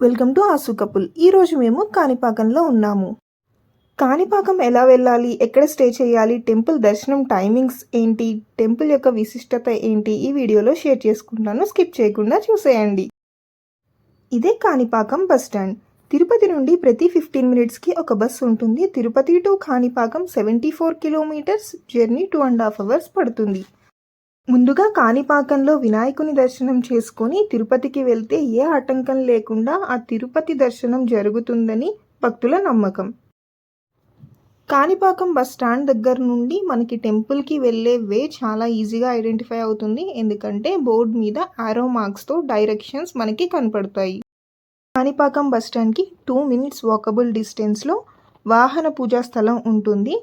Welcome to Asu couple. ఈరోజు మేము కాణిపాకంలో ఉన్నాము. కాణిపాకం ఎలా వెళ్ళాలి? ఎక్కడ స్టే చేయాలి? టెంపుల్ దర్శనం టైమింగ్స్ ఏంటి? టెంపుల్ యొక్క విశిష్టత ఏంటి? ఈ వీడియోలో షేర్ చేసుకుంటాను. స్కిప్ చేయకుండా చూసేయండి. ఇదే కాణిపాకం బస్ స్టాండ్. తిరుపతి నుండి ప్రతి ఫిఫ్టీన్ మినిట్స్కి ఒక బస్సు ఉంటుంది. Tirupati to Kanipakam seventy four kilometres journey two and half hours పడుతుంది. ముందుగా కాణిపాకంలో వినాయకుని దర్శనం చేసుకొని తిరుపతికి వెళ్తే ఏ ఆటంకం లేకుండా ఆ తిరుపతి దర్శనం జరుగుతుందని భక్తుల నమ్మకం. కాణిపాకం బస్ స్టాండ్ దగ్గర నుండి మనకి టెంపుల్కి వెళ్ళే వే చాలా ఈజీగా ఐడెంటిఫై అవుతుంది. ఎందుకంటే బోర్డ్ మీద ఆరో మార్క్స్తో డైరెక్షన్స్ మనకి కనపడతాయి. కాణిపాకం బస్ స్టాండ్కి టూ మినిట్స్ వాకబుల్ డిస్టెన్స్లో వాహన పూజా స్థలం ఉంటుంది.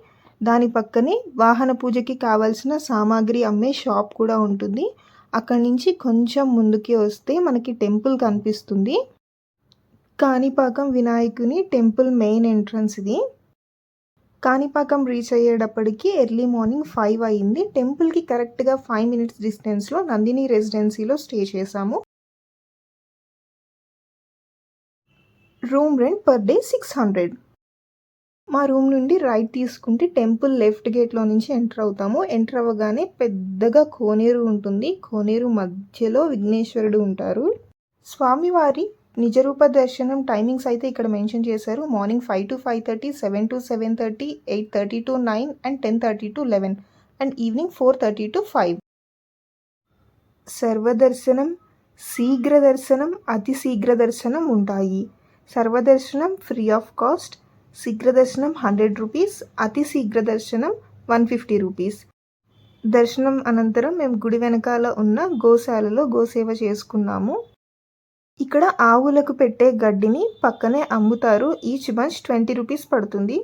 దాని పక్కనే వాహన పూజకి కావాల్సిన సామాగ్రి అమ్మే షాప్ కూడా ఉంటుంది. అక్కడి నుంచి కొంచెం ముందుకి వస్తే మనకి టెంపుల్ కనిపిస్తుంది. కాణిపాకం వినాయకుని టెంపుల్ మెయిన్ ఎంట్రన్స్ ఇది. కాణిపాకం రీచ్ అయ్యేటప్పటికి ఎర్లీ మార్నింగ్ ఫైవ్ అయింది టెంపుల్కి కరెక్ట్గా ఫైవ్ మినిట్స్ డిస్టెన్స్లో నందిని రెసిడెన్సీలో స్టే చేశాము. Room rent per day six hundred. మా రూమ్ నుండి రైట్ తీసుకుంటే టెంపుల్ లెఫ్ట్ గేట్లో నుంచి ఎంటర్ అవుతాము. ఎంటర్ అవ్వగానే పెద్దగా కోనేరు ఉంటుంది. కోనేరు మధ్యలో విఘ్నేశ్వరుడు ఉంటారు. స్వామివారి నిజరూప దర్శనం టైమింగ్స్ అయితే ఇక్కడ మెన్షన్ చేశారు. Morning five to five thirty seven to seven thirty eight thirty to nine and ten thirty to eleven and evening four thirty to five. సర్వదర్శనం శీఘ్ర దర్శనం అతి శీఘ్ర దర్శనం ఉంటాయి. సర్వదర్శనం ఫ్రీ ఆఫ్ కాస్ట్. శీఘ్ర దర్శనం హండ్రెడ్ రూపీస్ అతి శీఘ్ర దర్శనం వన్ ఫిఫ్టీ రూపీస్. దర్శనం అనంతరం మేము గుడి వెనకాల ఉన్న గోశాలలో గోసేవ చేసుకున్నాము. ఇక్కడ ఆవులకు పెట్టే గడ్డిని పక్కనే అమ్ముతారు. ఈచ్ బంచ్ ట్వంటీ రూపీస్ పడుతుంది.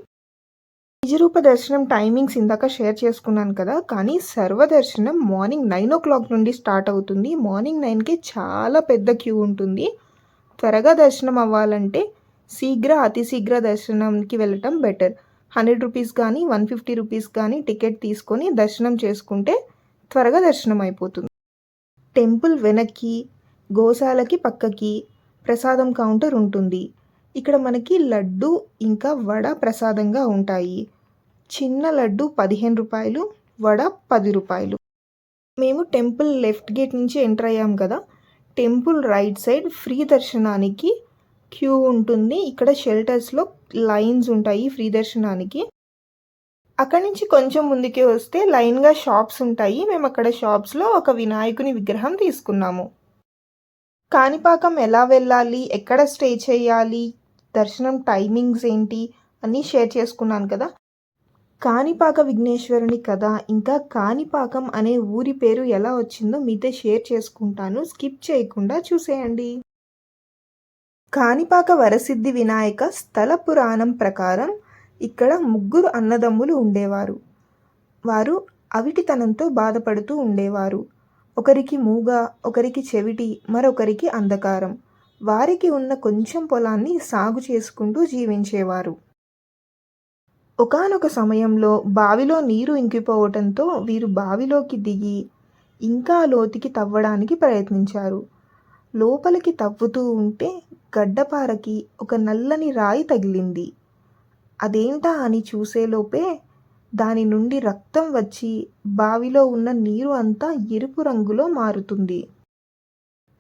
నిజరూప దర్శనం టైమింగ్స్ ఇందాక షేర్ చేసుకున్నాను కదా కానీ సర్వదర్శనం మార్నింగ్ నైన్ ఓ క్లాక్ నుండి స్టార్ట్ అవుతుంది. మార్నింగ్ నైన్కి చాలా పెద్ద క్యూ ఉంటుంది. త్వరగా దర్శనం అవ్వాలంటే శీఘ్ర అతి శీఘ్ర దర్శనంకి వెళ్ళటం బెటర్. హండ్రెడ్ రూపీస్ కానీ వన్ ఫిఫ్టీ రూపీస్ కానీ టికెట్ తీసుకొని దర్శనం చేసుకుంటే త్వరగా దర్శనం అయిపోతుంది. టెంపుల్ వెనక్కి గోశాలకి పక్కకి ప్రసాదం కౌంటర్ ఉంటుంది. ఇక్కడ మనకి లడ్డు ఇంకా వడ ప్రసాదంగా ఉంటాయి. చిన్న లడ్డు పదిహేను రూపాయలు వడ పది రూపాయలు. మేము టెంపుల్ లెఫ్ట్ గేట్ నుంచి ఎంటర్ అయ్యాం కదా? టెంపుల్ రైట్ సైడ్ ఫ్రీ దర్శనానికి క్యూ ఉంటుంది. ఇక్కడ షెల్టర్స్లో లైన్స్ ఉంటాయి ఫ్రీ దర్శనానికి అక్కడి నుంచి కొంచెం ముందుకే వస్తే లైన్గా షాప్స్ ఉంటాయి. మేము అక్కడ షాప్స్లో ఒక వినాయకుని విగ్రహం తీసుకున్నాము. కాణిపాకం ఎలా వెళ్ళాలి? ఎక్కడ స్టే చేయాలి? దర్శనం టైమింగ్స్ ఏంటి? అన్నీ షేర్ చేసుకున్నాను కదా. కాణిపాక విఘ్నేశ్వరుని కథ. ఇంకా కాణిపాకం అనే ఊరి పేరు ఎలా వచ్చిందో మీతో షేర్ చేసుకుంటాను. స్కిప్ చేయకుండా చూసేయండి. కాణిపాక వరసిద్ధి వినాయక స్థల పురాణం ప్రకారం ఇక్కడ ముగ్గురు అన్నదమ్ములు ఉండేవారు. వారు అవిటితనంతో బాధపడుతూ ఉండేవారు. ఒకరికి మూగ ఒకరికి చెవిటి మరొకరికి అంధకారం. వారికి ఉన్న కొంచెం పొలాన్ని సాగు చేసుకుంటూ జీవించేవారు. ఒకనొక సమయంలో బావిలో నీరు ఇంకిపోవటంతో వీరు బావిలోకి దిగి ఇంకా లోతుకి తవ్వడానికి ప్రయత్నించారు. లోపలికి తవ్వుతూ ఉంటే గడ్డపారకి ఒక నల్లని రాయి తగిలింది. అదేంటా అని చూసేలోపే దాని నుండి రక్తం వచ్చి బావిలో ఉన్న నీరు అంతా ఎరుపు రంగులో మారుతుంది.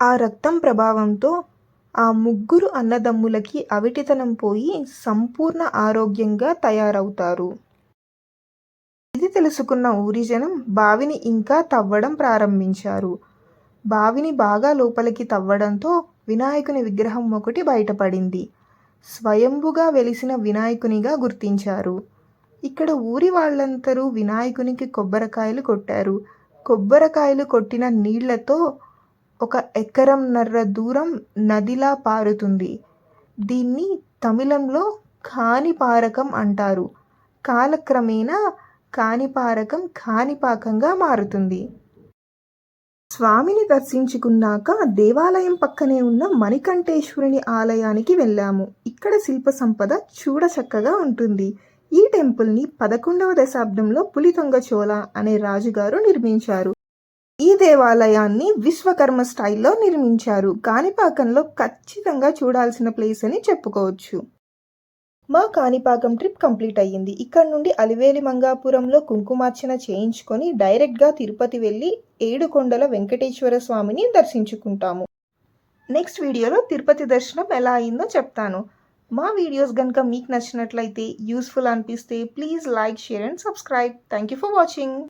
ఆ రక్తం ప్రభావంతో ఆ ముగ్గురు అన్నదమ్ములకి అవిటితనం పోయి సంపూర్ణ ఆరోగ్యంగా తయారవుతారు. ఇది తెలుసుకున్న ఊరి జనం బావిని ఇంకా తవ్వడం ప్రారంభించారు. బావిని బాగా లోపలికి తవ్వడంతో వినాయకుని విగ్రహం ఒకటి బయటపడింది. స్వయంభుగా వెలిసిన వినాయకునిగా గుర్తించారు. ఇక్కడ ఊరి వాళ్ళందరూ వినాయకునికి కొబ్బరికాయలు కొట్టారు. కొబ్బరికాయలు కొట్టిన నీళ్ళతో ఒక ఎకరంన్నర దూరం నదిలా పారుతుంది. దీన్ని తమిళంలో కాణిపారకం అంటారు. కాలక్రమేణా కాణిపారకం కాణిపాకంగా మారుతుంది. స్వామిని దర్శించుకున్నాక దేవాలయం పక్కనే ఉన్న మణికంఠేశ్వరుని ఆలయానికి వెళ్ళాము. ఇక్కడ శిల్ప సంపద చూడచక్కగా ఉంటుంది. ఈ టెంపుల్ని పదకొండవ దశాబ్దంలో పులితొంగ చోళ అనే రాజుగారు నిర్మించారు. ఈ దేవాలయాన్ని విశ్వకర్మ స్టైల్లో నిర్మించారు. కాణిపాకంలో ఖచ్చితంగా చూడాల్సిన ప్లేస్ అని చెప్పుకోవచ్చు. మా కాణిపాకం ట్రిప్ కంప్లీట్ అయ్యింది. ఇక్కడ నుండి అలివేలి మంగాపురంలో కుంకుమార్చన చేయించుకొని డైరెక్ట్గా తిరుపతి వెళ్ళి ఏడుకొండల వెంకటేశ్వర స్వామిని దర్శించుకుంటాము. నెక్స్ట్ వీడియోలో తిరుపతి దర్శనం ఎలా అయిందో చెప్తాను. మా వీడియోస్ కనుక మీకు నచ్చినట్లయితే యూస్ఫుల్ అనిపిస్తే please like share and subscribe. Thank you for watching.